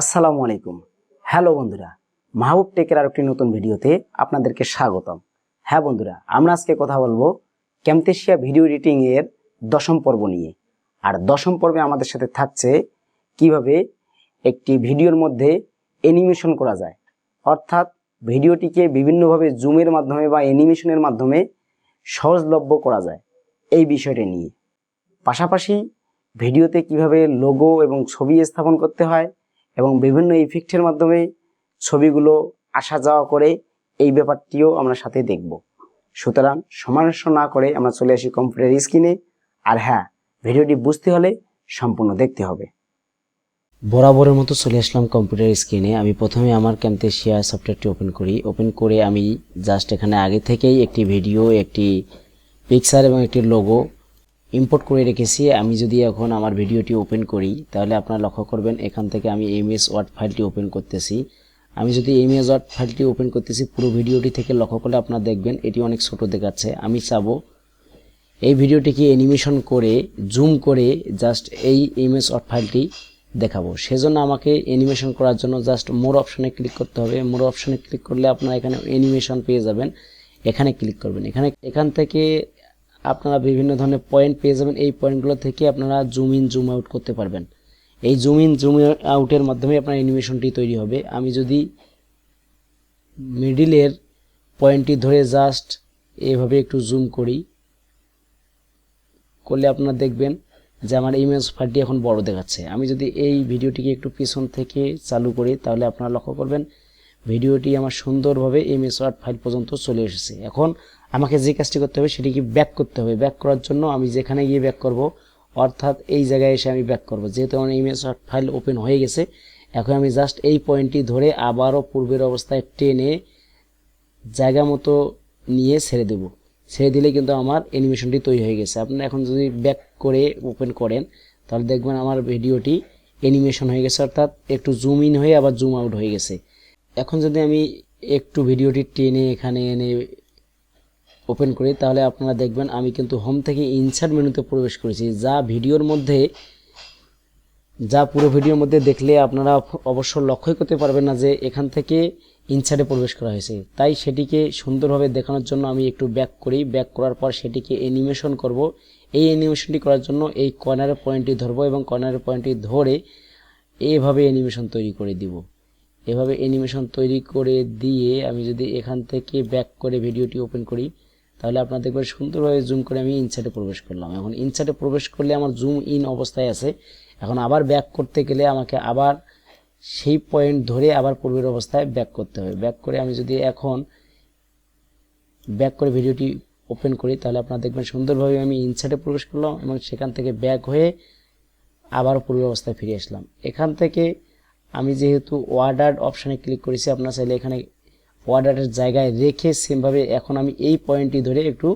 আসসালামু আলাইকুম। হ্যালো বন্ধুরা, মাহবুব টেকের আর একটি নতুন ভিডিওতে আপনাদেরকে স্বাগতম। হ্যাঁ বন্ধুরা, আমরা আজকে কথা বলব ক্যামতেশিয়া ভিডিও এডিটিং এর দশম পর্ব নিয়ে। আর দশম পর্বে আমাদের সাথে থাকছে কীভাবে একটি ভিডিওর মধ্যে অ্যানিমেশন করা যায়। অর্থাৎ ভিডিওটিকে বিভিন্নভাবে জুমের মাধ্যমে বা অ্যানিমেশনের মাধ্যমে সহজলভ্য করা যায় এই বিষয়টি নিয়ে। পাশাপাশি ভিডিওতে কীভাবে লোগো এবং ছবি স্থাপন করতে হয় এবং বিভিন্ন ইফেক্টের মাধ্যমে ছবিগুলো আসা যাওয়া করে এই ব্যাপারটিও আমরা সাথে দেখব। সুতরাং সমালোচনা না করে আমরা চলে আসি কম্পিউটার স্ক্রিনে আর হ্যাঁ ভিডিওটি বুঝতে হলে সম্পূর্ণ দেখতে হবে। বরাবরের মতো চলে আসলাম কম্পিউটার স্ক্রিনে আমি প্রথমে আমার ক্যামতেশিয়া সফটওয়্যারটি ওপেন করি। ওপেন করে আমি জাস্ট এখানে আগে থেকেই একটি ভিডিও একটি পিকচার এবং একটি লোগো ইম্পোর্ট করে রেখেছি, আমি যদি এখন আমার ভিডিওটি ওপেন করি, তাহলে আপনারা লক্ষ্য করবেন এখান থেকে আমি এমএস ওয়ার্ড ফাইলটি ওপেন করতেছি। আমি যদি এমএস ওয়ার্ড ফাইলটি ওপেন করতেছি, পুরো ভিডিওটি থেকে লক্ষ্য করলে আপনারা দেখবেন এটি অনেক ছোট দেখাচ্ছে। আমি চাবো এই ভিডিওটিকে অ্যানিমেশন করে জুম করে জাস্ট এই এমএস ওয়ার্ড ফাইলটি দেখাবো। সেজন্য আমাকে অ্যানিমেশন করার জন্য জাস্ট মোর অপশনে ক্লিক করতে হবে। মোর অপশনে ক্লিক করলে আপনারা এখানে অ্যানিমেশন পেয়ে যাবেন। এখানে ক্লিক করবেন। এখানে এখান থেকে আপনারা বিভিন্ন ধরনের পয়েন্ট পেয়ে যাবেন। এই পয়েন্টগুলো থেকে আপনারা জুম ইন জুম আউট করতে পারবেন। এই জুম ইন জুম আউটের মাধ্যমে আপনার অ্যানিমেশনটি তৈরি হবে। আমি যদি মিডিলের পয়েন্টটি ধরে জাস্ট এভাবে একটু জুম করি, করলে আপনারা দেখবেন যে আমার ইমেজ ফাইলটি এখন বড় দেখাচ্ছে। আমি যদি এই ভিডিওটিকে একটু পিছন থেকে চালু করি, তাহলে আপনারা লক্ষ্য করবেন ভিডিওটি আমার সুন্দরভাবে এমএস ওয়ার্ড ফাইল পর্যন্ত চলে এসেছে। এখন আমাকে যে কাজটি করতে হবে সেটি কি ব্যাক করতে হবে। ব্যাক করার জন্য আমি যেখানে গিয়ে ব্যাক করব, অর্থাৎ এই জায়গায় এসে আমি ব্যাক করব। যেহেতু আমার ইমেজ ওয়ার্ড ফাইল ওপেন হয়ে গেছে, এখন আমি জাস্ট এই পয়েন্টটি ধরে আবারও পূর্বের অবস্থায় টেনে জায়গা মতো নিয়ে ছেড়ে দেব। ছেড়ে দিলে কিন্তু আমার অ্যানিমেশনটি তৈরি হয়ে গেছে। আপনারা এখন যদি ব্যাক করে ওপেন করেন, তাহলে দেখবেন আমার ভিডিওটি অ্যানিমেশন হয়ে গেছে, অর্থাৎ একটু জুম ইন হয়ে আবার জুম আউট হয়ে গেছে। এখন যদি আমি একটু ভিডিওটি টেনে এখানে এনে ওপেন করি, তাহলে আপনারা দেখবেন আমি কিন্তু হোম থেকে ইনসার্ট মেনুতে প্রবেশ করেছি। যা ভিডিওর মধ্যে, যা পুরো ভিডিওর মধ্যে দেখলে আপনারা অবশ্য লক্ষ্যই করতে পারবেন না যে এখান থেকে ইনসার্টে প্রবেশ করা হয়েছে। তাই সেটিকে সুন্দরভাবে দেখানোর জন্য আমি একটু ব্যাক করি। ব্যাক করার পর সেটিকে অ্যানিমেশন করব। এই অ্যানিমেশনটি করার জন্য এই কর্নারের পয়েন্টটি ধরবো এবং কর্নারের পয়েন্টটি ধরে এইভাবে অ্যানিমেশন তৈরি করে দিব। এভাবে অ্যানিমেশন তৈরি করে দিয়ে আমি যদি এখান থেকে ব্যাক করে ভিডিওটি ওপেন করি, তাহলে আপনারা দেখবেন সুন্দরভাবে জুম করে আমি ইনসাইটে প্রবেশ করলাম। এখন ইনসাইটে প্রবেশ করলে আমার জুম ইন অবস্থায় আছে। এখন আবার ব্যাক করতে গেলে আমাকে আবার সেই পয়েন্ট ধরে আবার পূর্বের অবস্থায় ব্যাক করতে হবে। ব্যাক করে আমি যদি এখন ব্যাক করে ভিডিওটি ওপেন করি, তাহলে আপনারা দেখবেন সুন্দরভাবে আমি ইনসাইটে প্রবেশ করলাম এবং সেখান থেকে ব্যাক হয়ে আবার পূর্বের অবস্থায় ফিরে আসলাম। এখান থেকে আমি যেহেতু ওয়ার্ডার অপশানে ক্লিক করেছি, আপনার চাইলে এখানে ওয়ার্ডারের জায়গায় রেখে সেমভাবে এখন আমি এই পয়েন্টটি ধরে একটু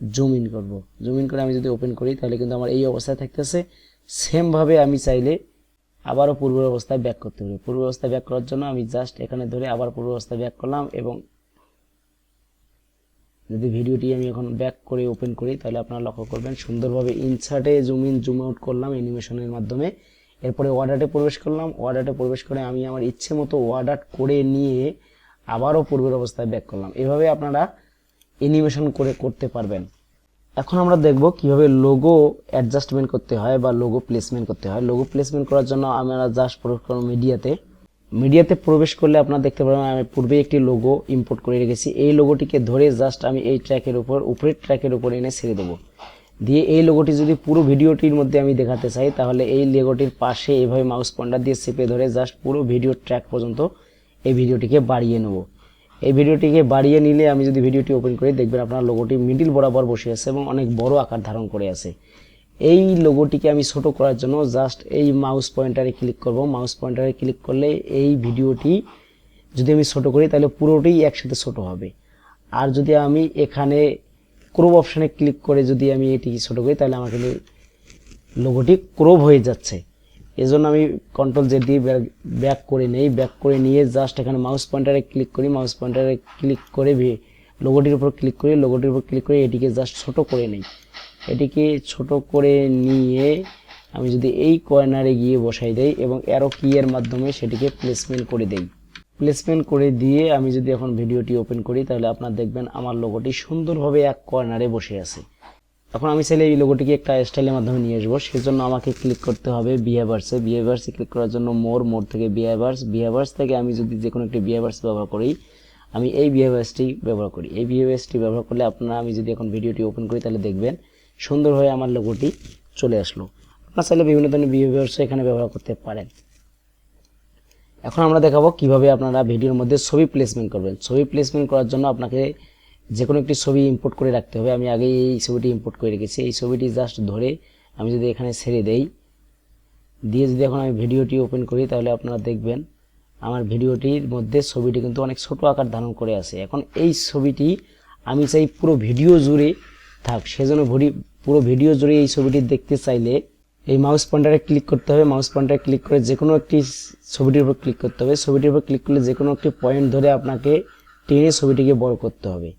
জুম ইন করব। জুম ইন করে আমি যদি ওপেন করি, তাহলে কিন্তু আমার এই অবস্থায় থাকতেছে। সেমভাবে আমি চাইলে আবারও পূর্বের অবস্থায় ব্যাক করতে হবে পূর্ব অবস্থায় ব্যাক করার জন্য আমি জাস্ট এখানে ধরে আবার পূর্ব অবস্থায় ব্যাক করলাম এবং যদি ভিডিওটি আমি এখন ব্যাক করে ওপেন করি, তাহলে আপনারা লক্ষ্য করবেন সুন্দরভাবে ইনসার্টে জুম ইন জুম আউট করলাম অ্যানিমেশনের মাধ্যমে। এরপরে ওয়ার্ডারে প্রবেশ করলাম। ওয়ার্ডারে প্রবেশ করে আমি আমার ইচ্ছে মতো ওয়ার্ডার করে নিয়ে আবারও পূর্বের অবস্থায় ব্যাক করলাম। এভাবে আপনারা অ্যানিমেশন করে করতে পারবেন। এখন আমরা দেখব কীভাবে লোগো অ্যাডজাস্টমেন্ট করতে হয় বা লোগো প্লেসমেন্ট করতে হয়। লোগো প্লেসমেন্ট করার জন্য আমরা জাস্ট প্রবেশ করব মিডিয়াতে মিডিয়াতে প্রবেশ করলে আপনারা দেখতে পাবেন আমি পূর্বে একটি লোগো ইম্পোর্ট করে রেখেছি। এই লোগোটিকে ধরে জাস্ট আমি এই ট্র্যাকের উপর, উপরের ট্র্যাকের উপর এনে ছেড়ে দেবো। দিয়ে এই লোগোটি যদি পুরো ভিডিওটির মধ্যে আমি দেখাতে চাই, তাহলে এই লোগোটির পাশে এভাবে মাউস পয়েন্টার দিয়ে চেপে ধরে জাস্ট পুরো ভিডিও ট্র্যাক পর্যন্ত এই ভিডিওটিকে বাড়িয়ে নেব। এই ভিডিওটিকে বাড়িয়ে নিলে আমি যদি ভিডিওটি ওপেন করি, দেখবেন আপনার লোগোটি মিডিল বরাবর বসে আছে এবং অনেক বড় আকার ধারণ করে আছে। এই লোগোটিকে আমি ছোট করার জন্য জাস্ট এই মাউস পয়েন্টারে ক্লিক করব। মাউস পয়েন্টারে ক্লিক করলে এই ভিডিওটি যদি আমি ছোট করি, তাহলে পুরোটাই একসাথে ছোট হবে। আর যদি আমি এখানে ক্রোব অপশানে ক্লিক করে যদি আমি এটি ছোটো করি, তাহলে আমার কিন্তু লোগোটি ক্রোব হয়ে যাচ্ছে। এজন্য আমি কন্ট্রোল জেড দিয়ে ব্যাক করে নেই। ব্যাক করে নিয়ে জাস্ট এখানে মাউস পয়েন্টারে ক্লিক করি। মাউস পয়েন্টারে ক্লিক করে লোগোটির উপর ক্লিক করি। লোগোটির উপর ক্লিক করে এটিকে জাস্ট ছোট করে নেই। এটিকে ছোট করে নিয়ে আমি যদি এই কর্নারে গিয়ে বসাই দেই এবং অ্যারো কি এর মাধ্যমে সেটিকে প্লেসমেন্ট করে দেই। প্লেসমেন্ট করে দিয়ে আমি যদি এখন ভিডিওটি ওপেন করি, তাহলে আপনার দেখবেন আমার লোগোটি সুন্দরভাবে এক কর্নারে বসে আছে। এখন আমি চাইলে এই লোগোটিকে একটা স্টাইলের মাধ্যমে নিয়ে আসব। সেজন্য আমাকে ক্লিক করতে হবে বিহেভার্সে বিহেভার্সে ক্লিক করার জন্য মোর মোর থেকে বিহেভার্স বিহেভার্স থেকে আমি যদি যে কোনো একটি বিহেভার্স ব্যবহার করি, আমি এই বিহেভার্সটি ব্যবহার করি। এই বিহেভিয়ার্সটি ব্যবহার করলে আপনারা, আমি যদি এখন ভিডিওটি ওপেন করি, তাহলে দেখবেন সুন্দরভাবে আমার লোগোটি চলে আসলো। আপনার চাইলে বিভিন্ন ধরনের বিহেভিয়ার্সও এখানে ব্যবহার করতে পারেন। এখন আমরা দেখাবো কীভাবে আপনারা ভিডিওর মধ্যে ছবি প্লেসমেন্ট করবেন। ছবি প্লেসমেন্ট করার জন্য আপনাকে যে কোনো একটি ছবি ইম্পোর্ট করে রাখতে হবে। আমি আগেই এই ছবিটি ইম্পোর্ট করে রেখেছি। এই ছবিটি জাস্ট ধরে আমি যদি এখানে ছেড়ে দেই, দিয়ে যদি এখন আমি ভিডিওটি ওপেন করি, তাহলে আপনারা দেখবেন আমার ভিডিওটির মধ্যে ছবিটি কিন্তু অনেক ছোট আকার ধারণ করে আছে। এখন এই ছবিটি আমি চাই পুরো ভিডিও জুড়ে থাক। সেজন্য পুরো ভিডিও জুড়ে এই ছবিটি দেখতে চাইলে এই মাউস পয়েন্টারে ক্লিক করতে হবে। মাউস পয়েন্টারে ক্লিক করে যে কোনো একটি ছবিটির উপর ক্লিক করতে হবে। ছবিটির উপর ক্লিক করলে যে কোনো একটি পয়েন্ট ধরে আপনাকে টেনে ছবিটিকে বড় করতে হবে।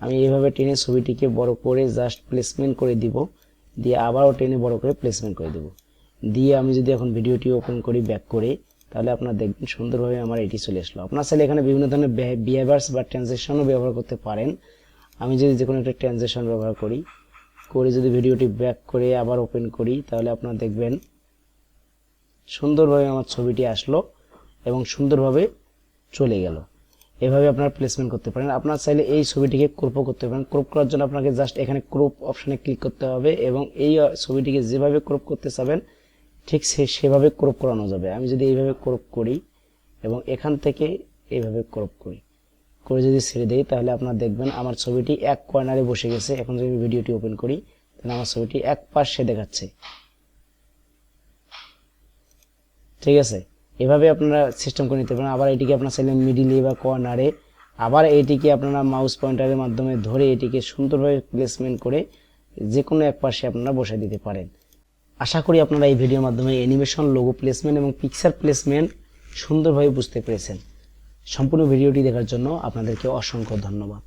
আমি এইভাবে টেনে ছবিটিকে বড় করে জাস্ট প্লেসমেন্ট করে দিব। দিয়ে আবারও টেনে বড় করে প্লেসমেন্ট করে দেব। দিয়ে আমি যদি এখন ভিডিওটি ওপেন করি ব্যাক করে, তাহলে আপনার দেখবেন সুন্দরভাবে আমার এটি চলে আসলো। আপনার চাইলে এখানে বিভিন্ন ধরনের বিহেভিয়ার্স বা ট্রানজেকশনও ব্যবহার করতে পারেন। আমি যদি যে কোনো একটা ট্রানজেকশন ব্যবহার করি করে যদি ভিডিওটি ব্যাক করে আবার ওপেন করি, তাহলে আপনারা দেখবেন সুন্দরভাবে আমার ছবিটি আসলো এবং সুন্দরভাবে চলে গেল। এভাবে আপনারা প্লেসমেন্ট করতে পারেন। আপনার চাইলে এই ছবিটিকে ক্রপও করতে পারেন। ক্রপ করার জন্য আপনাকে জাস্ট এখানে ক্রপ অপশানে ক্লিক করতে হবে এবং এই ছবিটিকে যেভাবে ক্রপ করতে চাবেন, ঠিক সে, সেভাবে ক্রপ করানো যাবে। আমি যদি এইভাবে ক্রপ করি এবং এখান থেকে এইভাবে ক্রপ করি। করে যদি ছেড়ে দেই, তাহলে আপনারা দেখবেন আমার ছবিটি এক কর্নারে বসে গেছে। এখন যদি আমি ভিডিওটি ওপেন করি, তাহলে আমার ছবিটি এক পাশে দেখাচ্ছে। ঠিক আছে? এভাবে আপনারা সিস্টেম করে নিতে পারেন। আবার এটিকে আপনার চাইলে মিডিলে বা কর্নারে আবার এটিকে আপনারা মাউস পয়েন্টারের মাধ্যমে ধরে এটিকে সুন্দরভাবে প্লেসমেন্ট করে যে কোনো এক পাশে আপনারা বসে দিতে পারেন। আশা করি আপনারা এই ভিডিওর মাধ্যমে অ্যানিমেশন লোগো প্লেসমেন্ট এবং পিকচার প্লেসমেন্ট সুন্দরভাবে বুঝতে পেরেছেন। সম্পূর্ণ ভিডিওটি দেখার জন্য আপনাদেরকে অসংখ্য ধন্যবাদ।